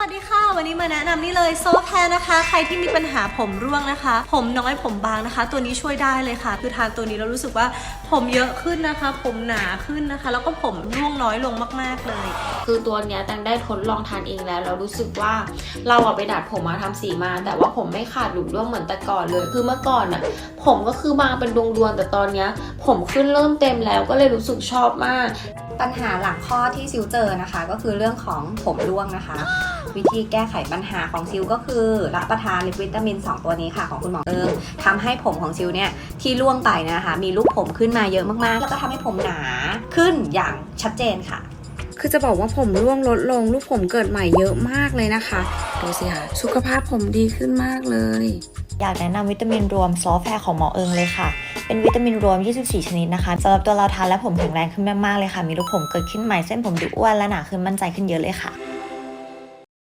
สวัสดีค่ะ วันนี้มาแนะนำนี่เลยโซแพรนะคะ ใครที่มีปัญหาผมร่วงนะคะ ผมน้อยผมบางนะคะ ตัวนี้ช่วยได้เลยค่ะ คือทานตัวนี้แล้วรู้สึกว่าผมเยอะขึ้นนะคะ ผมหนาขึ้นนะคะ แล้วก็ผมร่วงน้อยลงมาก ๆ เลย คือตัวเนี้ยแตงได้ทดลองทานเองแล้ว เรารู้สึกว่าเราอะไปดัดผมมาทำสีมา แต่ว่าผมไม่ขาดหลุดร่วงเหมือนแต่ก่อนเลย คือเมื่อก่อนอะผมก็คือบางเป็นดวงๆแต่ตอนเนี้ยผมขึ้นเริ่มเต็มแล้วก็เลยรู้สึกชอบมาก ปัญหาหลักข้อที่ซิวเจอนะคะ ก็คือเรื่องของผมร่วงนะคะ วิธีแก้ไขปัญหาของซิวก็คือรับประทานลิปวิตามิน 2 ตัวนี้ค่ะของคุณหมอเอิงทำให้ผมของซิวเนี่ยที่ร่วงไปนะคะ มีลูกผมขึ้นมาเยอะมากๆ แล้วก็ทำให้ผมหนาขึ้นอย่างชัดเจนค่ะ คือจะบอกว่าผมร่วงลดลง ลูกผมเกิดใหม่เยอะมากเลยนะคะดูสิค่ะสุขภาพผมดีขึ้นมากเลย อยากแนะนำวิตามินรวมซอฟแฟร์ของหมอเอิงเลยค่ะ เป็นวิตามินรวม 24 ชนิดนะคะสำหรับตัวเราทานแล้วผมแข็งแรงขึ้นมากๆเลยค่ะ มีรูปผมเกิดขึ้นใหม่เส้นผมดูอ้วนและหนาขึ้นมั่นใจขึ้นเยอะเลยค่ะ